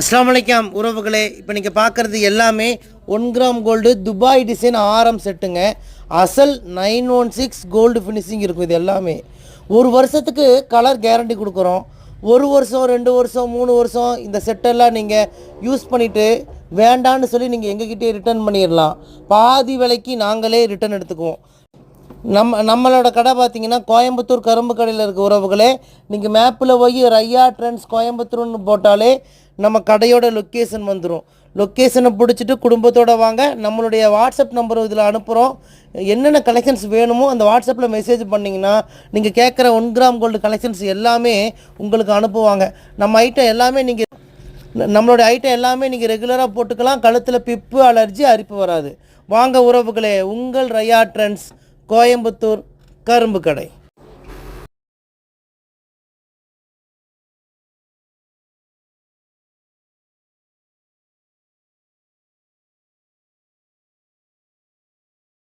அஸ்லாம் வலைக்கம் உறவுகளே இப்போ நீங்கள் பார்க்குறது எல்லாமே one gram gold Dubai design ஆரம் செட்டுங்க. அசல் nine one six gold finishing இருக்கும் இது எல்லாமே. ஒரு வருஷத்துக்கு கலர் கேரண்டி கொடுக்குறோம். ஒரு வருஷம் ரெண்டு வருஷம் மூணு வருஷம் இந்த செட்டெல்லாம் நீங்கள் யூஸ் பண்ணிவிட்டு வேண்டான்னு சொல்லி நீங்கள் எங்ககிட்டே ரிட்டர்ன் பண்ணிடலாம். பாதி விலைக்கு நாங்களே ரிட்டர்ன் எடுத்துக்குவோம். நம்ம நம்மளோட கடை பார்த்தீங்கன்னா கோயம்புத்தூர் கரும்பு கடையில் இருக்க உறவுகளே நீங்கள் மேப்பில் போய் ரையா ட்ரெண்ட்ஸ் கோயம்புத்தூர்னு போட்டாலே நம்ம கடையோட லொக்கேஷன் வந்துடும் லொக்கேஷனை பிடிச்சிட்டு குடும்பத்தோடு வாங்க நம்மளுடைய வாட்ஸ்அப் நம்பர் இதில் அனுப்புகிறோம் என்னென்ன கலெக்ஷன்ஸ் வேணுமோ அந்த வாட்ஸ்அப்பில் மெசேஜ் பண்ணிங்கன்னா நீங்கள் கேட்குற ஒன் கிராம் கோல்டு கலெக்ஷன்ஸ் எல்லாமே உங்களுக்கு அனுப்புவாங்க. நம்ம ஐட்டம் எல்லாமே நீங்கள் நம்மளோட ஐட்டம் எல்லாமே நீங்கள் ரெகுலராக போட்டுக்கலாம். கழுத்தில் பிப்பு அலர்ஜி அரிப்பு வராது. வாங்க உறவுகளே உங்கள் ரயா ட்ரெண்ட்ஸ் கோயம்புத்தூர் கரும்பு கடை